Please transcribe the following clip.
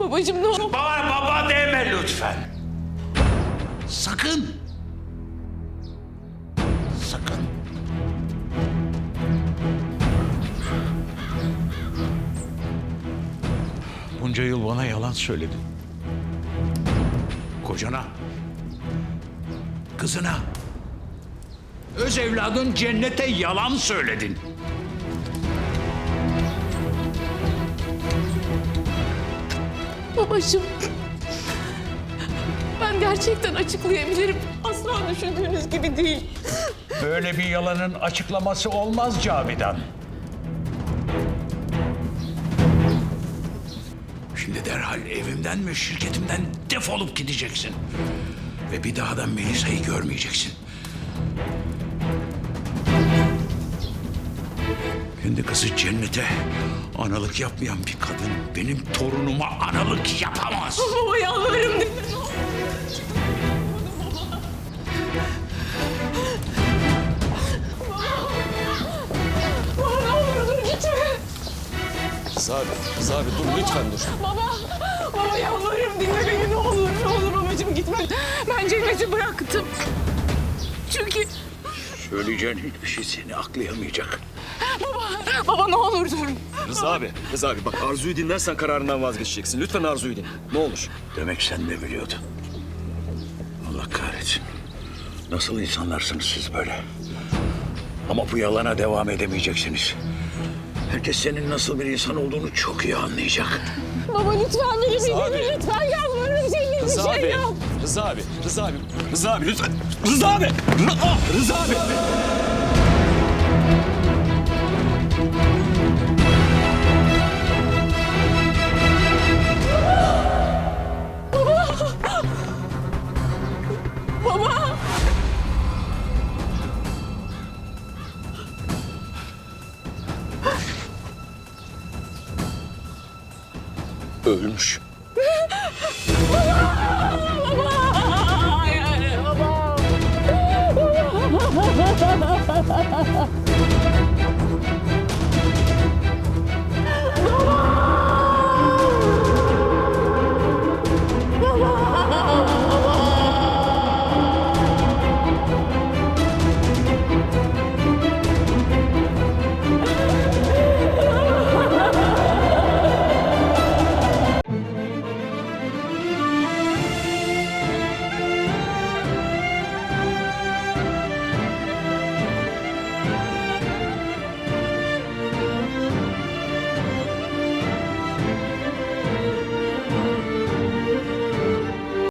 Babacığım ne olur. Baba baba deme lütfen. Sakın. Sakın. Bunca yıl bana yalan söyledin. Kocana. Kızına. Öz evladın cennete yalan söyledin. Babacığım. Ben gerçekten açıklayabilirim. Asla düşündüğünüz gibi değil. Böyle bir yalanın açıklaması olmaz Cavidan. Şimdi derhal evimden ve şirketimden defolup gideceksin. Ve bir daha da Melisa'yı görmeyeceksin. Kendi kızı cennete analık yapmayan bir kadın benim torunuma analık yapamaz. Baba yalvarırım dinle. ne olur. Baba ne olur dur gitme. Rıza abi, Rıza abi dur lütfen dur. Baba, baba yalvarırım dinle beni ne olur. Ne olur babacığım gitme. Ben cenneti bıraktım. Çünkü Söyleyeceğin hiçbir şey seni aklayamayacak. baba, baba ne olur dur. Rıza abi, Rıza abi bak Arzu'yu dinlersen kararından vazgeçeceksin. Lütfen Arzu'yu dinle. Ne olur. Demek sen de biliyordun. Allah kahretsin. Nasıl insanlarsınız siz böyle? Ama bu yalana devam edemeyeceksiniz. Herkes senin nasıl bir insan olduğunu çok iyi anlayacak. Baba lütfen beni bir dinle lütfen yalvarırım senin bir Rıza şey abi, yap. Rıza abi, Rıza abi, Rıza abi lütfen. Rıza abi, Rı- ah, Rıza abi. Baba. Ölmüş. ハハハハ!